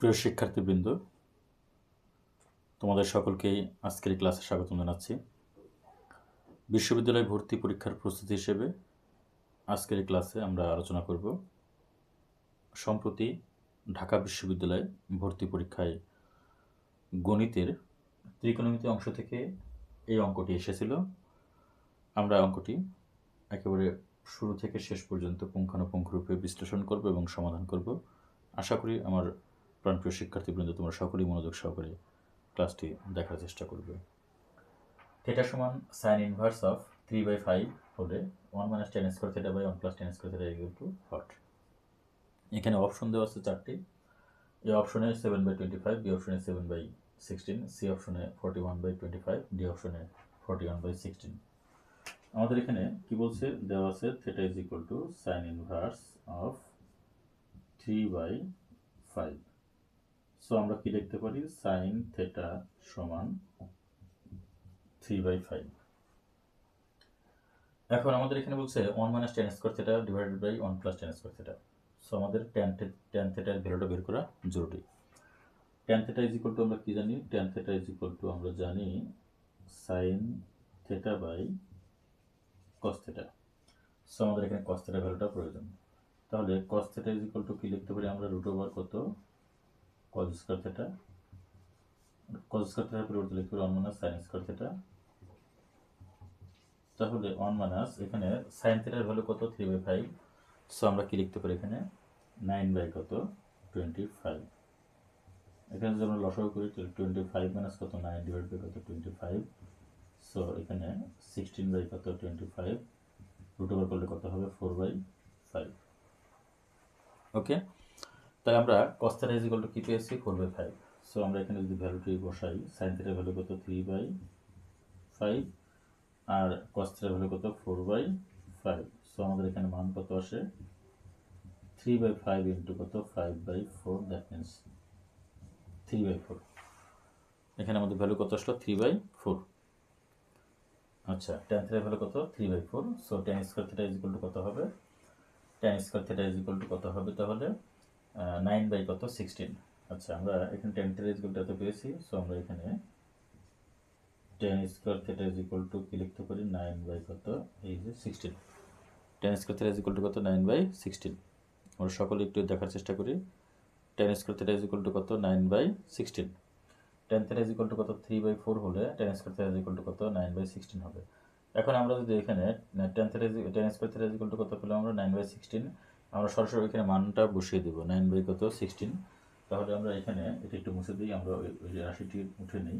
প্রিয় শিক্ষার্থীবৃন্দ, তোমাদের সকলকেই আজকের ক্লাসে স্বাগত জানাচ্ছি। বিশ্ববিদ্যালয় ভর্তি পরীক্ষার প্রস্তুতি হিসেবে আজকের ক্লাসে আমরা আলোচনা করব। সম্প্রতি ঢাকা বিশ্ববিদ্যালয় ভর্তি পরীক্ষায় গণিতের ত্রিকোণমিতি অংশ থেকে এই অঙ্কটি এসেছিল। আমরা অঙ্কটি একেবারে শুরু থেকে শেষ পর্যন্ত পুঙ্খানুপুঙ্খরূপে বিশ্লেষণ করব এবং সমাধান করব। আশা করি আমার প্রাণপ্রিয় শিক্ষার্থীবৃন্দ, তোমরা সকলেই মনোযোগ সহকারে ক্লাসটি দেখার চেষ্টা করবে। থিটা সমান sine inverse of three by five হলে one minus tan square theta by one plus tan square theta equal to what এখানে অপশন দেওয়া আছে চারটি। এ অপশনে seven by twenty five B অপশনে সেভেন বাই সিক্সটিন সি অপশনে forty one by twenty five D অপশনে forty one by sixteen আমাদের এখানে কি বলছে? দেওয়া আছে theta is equal to sine inverse of three by five so আমরা কি লিখতে পারি? সাইন থেটা সমান থ্রি বাই ফাইভ এখন আমাদের এখানে বলছে one minus tan square theta divided by one plus tan square theta so আমাদের টেন টেন থেটার ভ্যালুটা বের করা জরুরি। Tan theta is equal to আমরা কি জানি? Tan theta is equal to আমরা জানি sine theta by cos theta so আমাদের এখানে কস থেটা ভ্যালুটা প্রয়োজন। তাহলে cos theta is equal to কি লিখতে পারি? আমরা রুট ওভার কত? Cos square theta cos square থেটার পরিবর্তে লিখতে পারি ওয়ান মাইনাস সাইন স্কোয়ার তাহলে ওয়ান মাইনাস এখানে সাইন থেটার ভ্যালু কত? থ্রি বাই ফাইভ সো আমরা কি লিখতে পারি এখানে? নাইন বাই কত? টোয়েন্টি ফাইভ এখানে যদি আমরা করি, তাহলে টোয়েন্টি ফাইভ মাইনাস কত? নাইন ডিভাইড বাই কত? টোয়েন্টি ফাইভ সো এখানে সিক্সটিন বাই কত? টোয়েন্টি ফাইভ রুট ওভার করলে কত হবে? ফোর বাই ফাইভ ওকে তাই আমরা cos theta is equal to কি পেয়েছি? ফোর বাই ফাইভ সো আমরা এখানে যদি ভ্যালুটি বসাই সাইন থেটার ভ্যালু কত? থ্রি বাই ফাইভ আর কস থেটার ভ্যালু কত? ফোর বাই ফাইভ সো আমাদের এখানে মান কত আসে? থ্রি বাই ফাইভ ইন্টু কত? Five by four that means three by four এখানে আমাদের ভ্যালু কত আসলো? থ্রি বাই ফোর আচ্ছা টেন থেটার ভ্যালু কত? Three by four so tan square theta is equal to কত হবে? Tan square theta is equal to কত হবে তাহলে? নাইন বাই কত? সিক্সটিন আচ্ছা আমরা এখানে টেন থেটা ইজ টু পেয়েছি সো আমরা এখানে tan square theta equal to কি লিখতে পারি? নাইন বাই কত? এই যে sixteen tan square theta equal to কত? নাইন বাই সিক্সটিন আমরা সকলে একটু দেখার চেষ্টা করি। Tan square theta equal to কত? Nine by sixteen tan theta equal to কত? থ্রি বাই ফোর হলে tan square theta equal to কত? নাইন বাই সিক্সটিন হবে। এখন আমরা যদি এখানে tan theta tan square equal to কত পেলাম আমরা? নাইন বাই সিক্সটিন আমরা সরাসরি এখানে মানটা বসিয়ে দেবো নাইন বাই কত? সিক্সটিন তাহলে আমরা এখানে এটা একটু মুছে দিই, আমরা ওই রাশিটি উঠে নিই।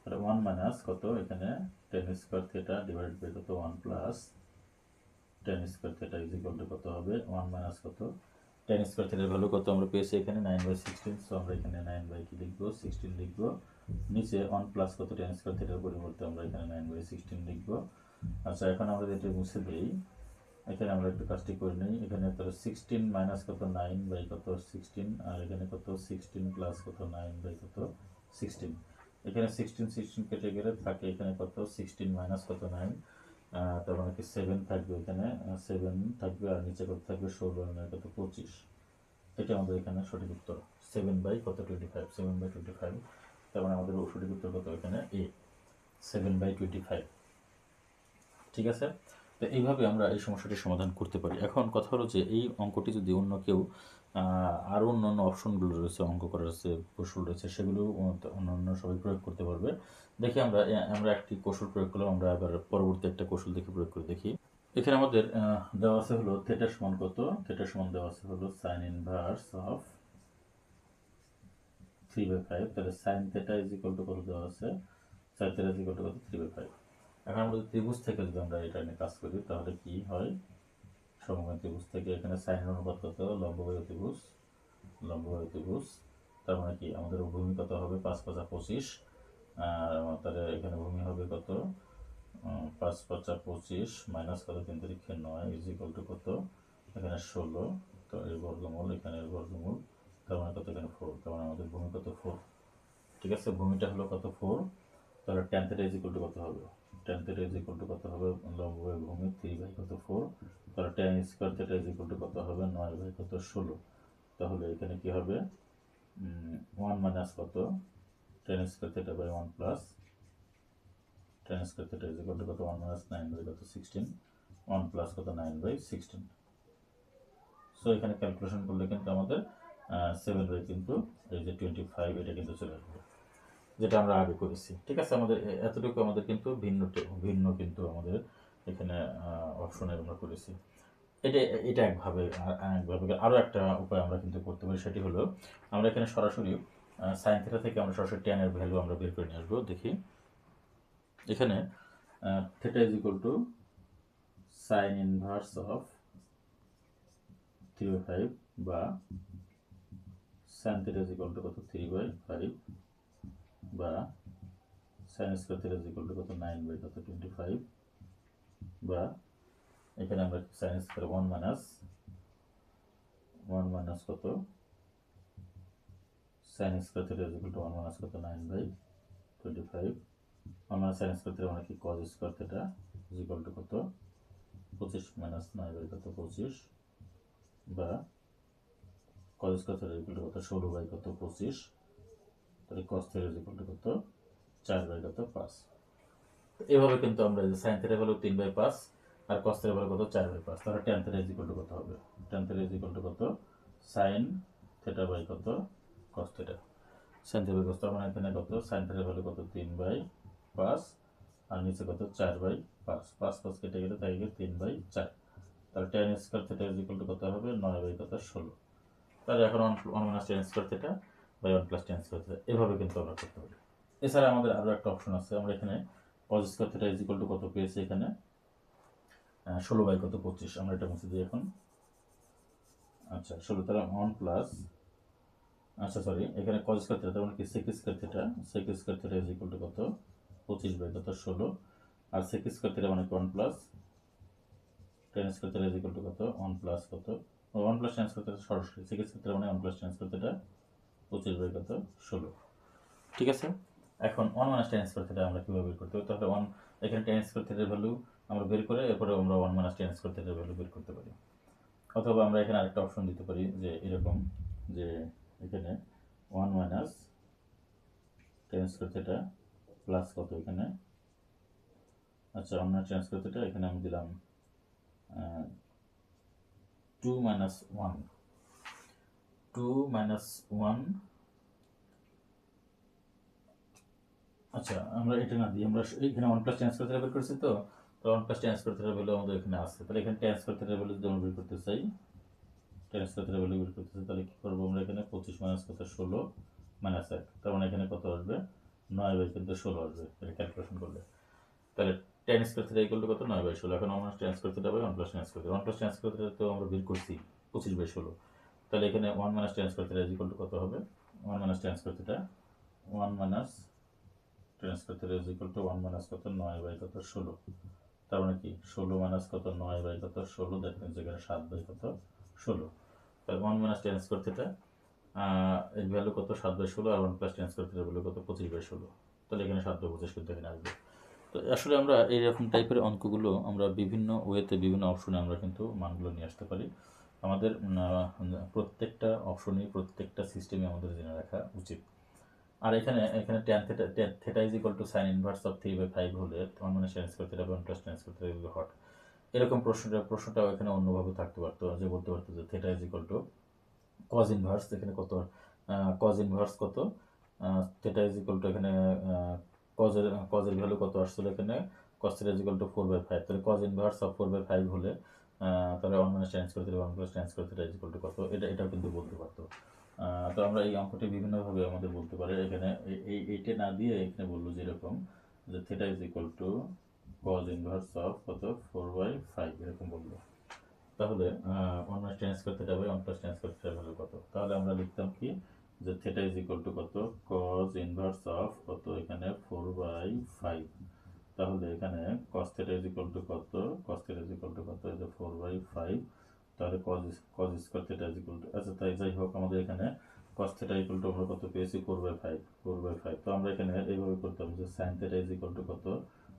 তাহলে ওয়ান মাইনাস কত? এখানে tan square theta divide by কত? One plus tan square theta is equal to কত হবে? ওয়ান মাইনাস কত? টেন স্কোয়ার থেটার ভ্যালু কত? আমরা পেয়েছি এখানে নাইন বাই সিক্সটিন সো আমরা এখানে নাইন বাই কি লিখব? সিক্সটিন লিখব। নিচে ওয়ান প্লাস কত? টেন স্কোয়ার থেটার পরিবর্তে আমরা এখানে নাইন বাই সিক্সটিন লিখব। আচ্ছা এখন আমরা যেটা মুছে দিই এখানে আমরা একটু কাজটি করে নিই। এখানে তাহলে সিক্সটিন মাইনাস কত নাইন বাই কত সিক্সটিন আর এখানে কত সিক্সটিন প্লাস কত নাইন বাই কত সিক্সটিন এখানে সিক্সটিন সিক্সটিন কেটে গেলে থাকে এখানে কত সিক্সটিন মাইনাস কত নাইন তার মানে কি সেভেন থাকবে এখানে সেভেন থাকবে আর নিচে কত থাকবে ষোলো নয় কত পঁচিশ। এটা আমাদের এখানে সঠিক উত্তর। সেভেন বাই কত twenty five seven by twenty five তার মানে আমাদের সঠিক উত্তর কত এখানে A seven by twenty five ঠিক আছে? তো এইভাবে আমরা এই সমস্যাটির সমাধান করতে পারি। এখন কথা হলো যে এই অঙ্কটি যদি অন্য কেউ আরও অন্য অন্য অপশনগুলো রয়েছে, অঙ্ক করার রয়েছে কৌশল রয়েছে সেগুলো অন্য অন্য সবাই প্রয়োগ করতে পারবে। দেখি আমরা আমরা একটি কৌশল প্রয়োগ করলাম, আমরা আবার পরবর্তী একটা কৌশল দেখে প্রয়োগ করে দেখি। এখানে আমাদের দেওয়া আছে হলো থেটার সমান কত? থেটার সমান দেওয়া আছে হলো sine inverse of three by five তাহলে সাইন থেটা ইজ টু কত দেওয়া আছে? সাইন থেটা ইজ টু কত? থ্রি বাই ফাইভ এখন আমরা যদি ত্রিভুজ থেকে যদি আমরা এটা নিয়ে কাজ করি, তাহলে কি হয়? সমকালীন ত্রিভুজ থেকে এখানে সাইন অনুপাত কত? লম্ববায়ু ত্রিভুজ লম্ববায়ু ত্রিভুজ। তার মানে কি? আমাদের ভূমি কত হবে? পাঁচ পাঁচা পঁচিশ। আর তাহলে এখানে ভূমি হবে কত? পাঁচ পাঁচা পঁচিশ মাইনাস কত? তিন তারিখে নয় ইজ ইকুয়াল টু কত? এখানে ষোলো। তো এর বর্গমূল, এখানে এর বর্গমূল। তার মানে কত এখানে ফোর তার মানে আমাদের ভূমি কত? ফোর ঠিক আছে? ভূমিটা হলো কত? ফোর তাহলে টেন থেকে ইজ ইকুয়াল টু কত হবে? Tan theta is equal to কত হবে? লম্ববায়ু ভূমি থ্রি বাই কত ফোর তাহলে tan square theta is equal to কত হবে? নয় বাই কত ষোলো। তাহলে এখানে কি হবে? ওয়ান মাইনাস কত? Tan square theta by one plus tan square theta is equal to কত? ওয়ান মাইনাস নাইন বাই কত? সিক্সটিন ওয়ান প্লাস কত? নাইন বাই সিক্সটিন সো এখানে ক্যালকুলেশন করলে কিন্তু আমাদের সেভেন বাই কিন্তু এই যে টোয়েন্টি ফাইভ এটা কিন্তু চলে আসবে। যেটা আমরা আগে করেছি। ঠিক আছে? আমাদের এতটুকু আমাদের কিন্তু ভিন্ন ভিন্ন কিন্তু আমাদের এখানে অপশনের আমরা করেছি। এটা এটা একভাবে একভাবে আরও একটা উপায় আমরা কিন্তু করতে পারি, সেটি হলো আমরা এখানে সরাসরি সাইন থিটা থেকে আমরা সরাসরি টেনের ভ্যালু আমরা বের করে নিয়ে আসব। দেখি। এখানে theta is equal to sine inverse of three by five বা sine theta is equal to কত? থ্রি বাই ফাইভ বা sine square theta is equal to কত? নাইন বাই কত? টোয়েন্টি ফাইভ বা এখানে আমরা sine square one minus one minus কত? Sine square theta is equal to one minus কত? Nine by twenty five one minus sine square theta মানে কি? Cos square theta is equal to কত? পঁচিশ minus নয় বাই কত? পঁচিশ. বা cos square theta equal to কত? ষোলো বাই কত? পঁচিশ। তাহলে cos theta is equal to কত? চার বাই কত? পাঁচ। এভাবে কিন্তু আমরা সাইন থিটা হলো তিন বাই পাঁচ আর কস থিটা হলো কত? চার বাই পাঁচ। তাহলে টেন থিটা ইকুয়াল টু কত হবে? টেন থিটা ইকুয়াল টু কত? সাইন থিটা বাই কত? Cos theta sine theta by cos তার মানে এখানে কত? সাইন থিটা হলো কত? তিন বাই পাঁচ। আর নিচে কত? চার বাই পাঁচ। পাঁচ পাঁচ কেটে গেলে তাই গেলে তিন বাই চার। তাহলে tan square theta is equal to কত হবে? নয় বাই কত? ষোলো। তাহলে এখন one minus tan square theta by one plus tan square theta এভাবে কিন্তু আমরা করতে পারি। এছাড়া আমাদের আরও একটা অপশন আছে, আমরা এখানে cos square theta is equal to কত পেয়েছি এখানে? ষোলো বাই কত পঁচিশ, আমরা এটা মুছে দিই এখন। আচ্ছা ষোলো তাহলে ওয়ান প্লাস আচ্ছা সরি এখানে কজ স্কোয়ার থিটা তার মানে কি sec square theta sec square theta is equal to কত? পঁচিশ বাই কত? ষোলো। আর সেক স্কোয়ার থিটা মানে one plus tan square theta is equal to কত? ওয়ান প্লাস কত? One plus tan square theta সরাসরি সেক স্কোয়ার থিটা মানে one plus tan square theta পঁচিশ বাই কত ষোলো। ঠিক আছে? এখন one minus tan square theta আমরা কীভাবে বের করতে পারি? তাহলে ওয়ান এখানে টেন স্কোয়ার থিটার ভ্যালু আমরা বের করে এরপরে আমরা ওয়ান মাইনাস টেন স্কোয়ার থিটার ভ্যালু বের করতে পারি। অথবা আমরা এখানে আরেকটা অপশন দিতে পারি যে এরকম যে এখানে one minus tan square theta plus কত এখানে? আচ্ছা one minus tan square theta এখানে আমি দিলাম two minus one two minus one আচ্ছা আমরা এটা না দিই, আমরা এখানে one plus tan square theta বের করছি তো তো ওয়ান প্লাস টেন স্কোয়ার থিটার ভ্যালু আমাদের এখানে আছে তাহলে এখানে টেন স্কোয়ার থিটার ভ্যালু যদি আমরা বের করতে চাই টেন স্কোয়ার থিটার ভ্যালু বের করতে চাই, তাহলে কী করব আমরা এখানে পঁচিশ মাইনাস কত ষোলো মাইনাস এক। তার মানে এখানে কত আসবে? নয় বাই কিন্তু ষোলো আসবে, এটা ক্যালকুলেশন করলে। তাহলে tan square theta equal to কত? নয় বাই ষোলো। এখন আমরা tan square theta by one plus tan square one plus tan theta তো আমরা বের করছি, পঁচিশ বাই ষোলো। তাহলে এখানে one minus tan square theta equal to কত হবে? One minus tan square theta one minus tan square theta is equal to one minus কত? নয় বাই কত? ষোলো। তার মানে কি? ষোলো মাইনাস কত? নয় বাই কত? ষোলো। দ্যাট মিনস এখানে সাত বাই কত? ষোলো। তাহলে one minus tan square theta এর ভ্যালু কত? সাত বাই ষোলো। আর ওয়ান প্লাস স্কোয়ার থিটার ভ্যালু কত? পঁচিশ বাই ষোলো। তাহলে এখানে সাত বাই পঁচিশ কিন্তু এখানে আসবে। তো আসলে আমরা এইরকম টাইপের অঙ্কগুলো আমরা বিভিন্ন ওয়েতে বিভিন্ন অপশনে আমরা কিন্তু মানগুলো নিয়ে আসতে পারি। আমাদের প্রত্যেকটা অপশনই প্রত্যেকটা সিস্টেমে আমাদের জেনে রাখা উচিত। আর এখানে এখানে tan theta theta is equal to sine inverse of three by five হলে ওয়ান মানে square theta one plus tan square theta hot এরকম প্রশ্নটা, প্রশ্নটাও এখানে অন্যভাবে থাকতে পারতো, যে বলতে পারতো যে theta is equal to cos inverse এখানে কত কজ ইনভার্স কত থেটা ইজ ইকুয়াল টু এখানে কজের কজের ভ্যালু কত আসছিল এখানে cos theta is equal to four by five তাহলে cos inverse of four by five হলে তাহলে one minus tan square theta one plus tan square theta is equal to কত? এটা, এটাও কিন্তু বলতে পারতো। তো আমরা এই অঙ্কটি বিভিন্নভাবে আমাদের বলতে পারি। এখানে এই- এই, এইটা না দিয়ে এখানে বলল যেরকম যে theta is equal to cos inverse of কত? ফোর বাই ফাইভ এরকম বলল। তাহলে one minus tan square theta by one plus tan square theta value কত? তাহলে আমরা লিখতাম কি? যে থেটা ইজ ইকুয়াল টু কত? কজ ইনভার্স অফ কত? এখানে ফোর বাই ফাইভ তাহলে এখানে ইকুয়াল টু কত? ইকুয়াল টু কত? যে ফোর বাই ফাইভ তাহলে কজ কজ স্কোয়ার টু আচ্ছা তাই যাই হোক, আমাদের এখানে ইকুয়াল টু আমরা কত পেয়েছি? Four by five four by five তো আমরা এখানে এইভাবে করতাম যে ইকুয়াল টু কত?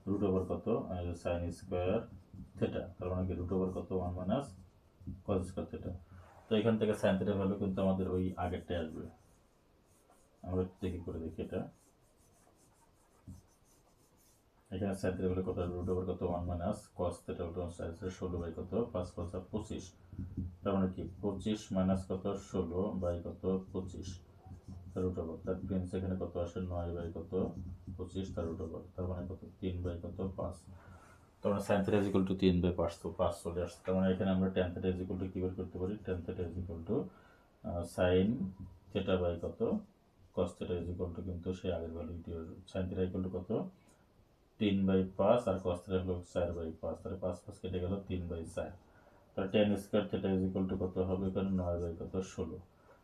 রুট ওভার কত? সাইন স্কোয়ার থেটা তার মানে কি? রুট ওভার কত? One minus cos square theta তো এখান থেকে সাইন থেটার ভ্যালু কিন্তু আমাদের ওই আগেরটাই আসবে। আমরা দেখি, করে দেখি এটা। এখানে সাইড থেকে কত? রুট ওভার কত? One minus cos theta root side ষোলো বাই কত? পাঁচ পাঁচ পঁচিশ। তার মানে কি? পঁচিশ মাইনাস কত? ষোলো বাই কত? পঁচিশ। তার রুট ওভার তার প্রিন্স এখানে কত আসে? নয় বাই কত? পঁচিশ। তার রুট ওভার তার মানে কত? তিন বাই কত? পাঁচ। তার মানে সাইন থিটা ইকুয়াল টু তিন বাই পাঁচ, তো পাঁচ চলে আসছে। তার মানে এখানে আমরা টেন থিটা ইকুয়াল টু কী বের করতে পারি? Tan theta equal to sine theta by কত? কস থিটা ইকুয়াল টু কিন্তু সেই আগের ভ্যালুটি সাইন থিটা ইকুয়াল টু কত? তিন বাই পাঁচ আর কস থিটা হলো চার বাই পাঁচ তাহলে পাঁচ পাঁচ কেটে গেল তিন বাই চার। তাহলে tan square theta is equal to কত হবে এখানে? নয় বাই কত? ষোলো।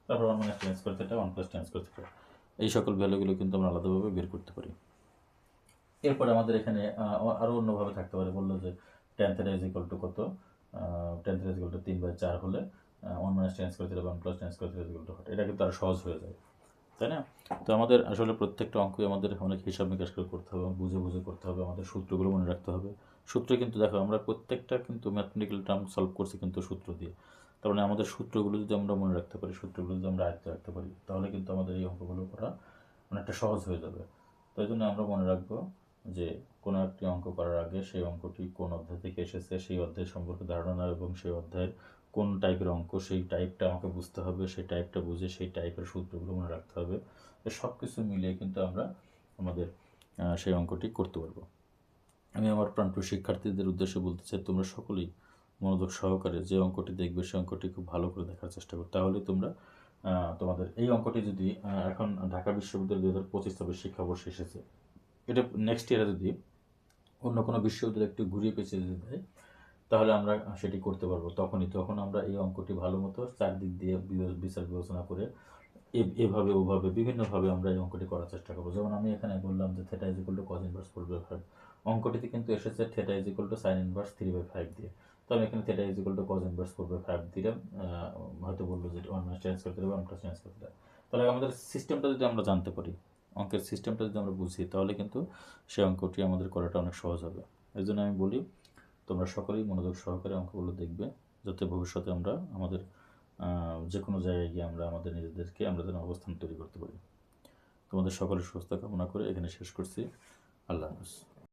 তারপর minus tan square theta one plus tan square theta এই সকল ভ্যালুগুলো কিন্তু আমরা আলাদাভাবে বের করতে পারি। এরপরে আমাদের এখানে আহ, আরও অন্যভাবে থাকতে পারে। বলল যে tan theta is equal to কত? Tan theta is equal to তিন বাই চার হলে one minus tan square theta one plus tan square theta is equal to এটা কিন্তু আরও সহজ হয়ে যায়। তাই না? তো আমাদের আসলে প্রত্যেকটা অঙ্কই আমাদের অনেক হিসাব নিকাশ করে করতে হবে, বুঝে বুঝে করতে হবে, আমাদের সূত্রগুলো মনে রাখতে হবে। সূত্র কিন্তু দেখো, আমরা প্রত্যেকটা কিন্তু ম্যাথমেটিক্যাল টার্ম সলভ করছি কিন্তু সূত্র দিয়ে। তার মানে আমাদের সূত্রগুলো যদি আমরা মনে রাখতে পারি, সূত্রগুলো যদি আমরা আয়ত্ত রাখতে পারি, তাহলে কিন্তু আমাদের এই অঙ্কগুলো করা অনেকটা সহজ হয়ে যাবে। তাই জন্য আমরা মনে রাখব যে কোনো একটি অঙ্ক করার আগে সেই অঙ্কটি কোন অধ্যায় থেকে এসেছে, সেই অধ্যায় সম্পর্কে ধারণা এবং সেই অধ্যায়ের কোন টাইপের অঙ্ক, সেই টাইপটা আমাকে বুঝতে হবে, সেই টাইপটা বুঝে সেই টাইপের সূত্রগুলো মনে রাখতে হবে। সব কিছু মিলিয়ে কিন্তু আমরা আমাদের সেই অঙ্কটি করতে পারব। আমি আমার প্রাণপ্রিয় শিক্ষার্থীদের উদ্দেশ্যে বলতে চাই, তোমরা সকলেই মনোযোগ সহকারে যে অঙ্কটি দেখবে সেই অঙ্কটি খুব ভালো করে দেখার চেষ্টা করো। তাহলে তোমরা তোমাদের এই অঙ্কটি যদি এখন ঢাকা বিশ্ববিদ্যালয় দু হাজার পঁচিশ তবে শিক্ষাবর্ষে এসেছে এটা নেক্সট ইয়ারে যদি অন্য কোনো বিশ্ববিদ্যালয় একটু ঘুরিয়ে পেঁচিয়ে যদি দেয় তাহলে আমরা সেটি করতে পারব। তখনই, তখন আমরা এই অঙ্কটি ভালো মতো চারদিক দিয়ে বিচার বিবেচনা করে এভাবে, ওভাবে, বিভিন্নভাবে আমরা এই অঙ্কটি করার চেষ্টা করব। যেমন আমি এখানে বললাম যে theta is equal to cos inverse four by five অঙ্কটিতে কিন্তু এসেছে theta is equal to sine inverse three by five দিয়ে। তো আমি এখানে theta is equal to cos inverse four by five দিলাম হয়তো বলল যে ওয়ান চেঞ্জ করতে হবে ওয়ান প্লাস চেঞ্জ করতে হবে তাহলে আমাদের সিস্টেমটা যদি আমরা জানতে পারি অঙ্কের সিস্টেমটা যদি আমরা বুঝি, তাহলে কিন্তু সেই অঙ্কটি আমাদের করাটা অনেক সহজ হবে। এই জন্য আমি বলি, তোমরা সকলেই মনোযোগ সহকারে অঙ্কগুলো দেখবে, যাতে ভবিষ্যতে আমরা আমাদের যে কোনো জায়গায় গিয়ে আমরা আমাদের নিজেদেরকে, আমরা যেন অবস্থান তৈরি করতে পারি। তোমাদের সকলের সুস্থ কামনা করে এখানে শেষ করছি। আল্লাহ হাফিজ।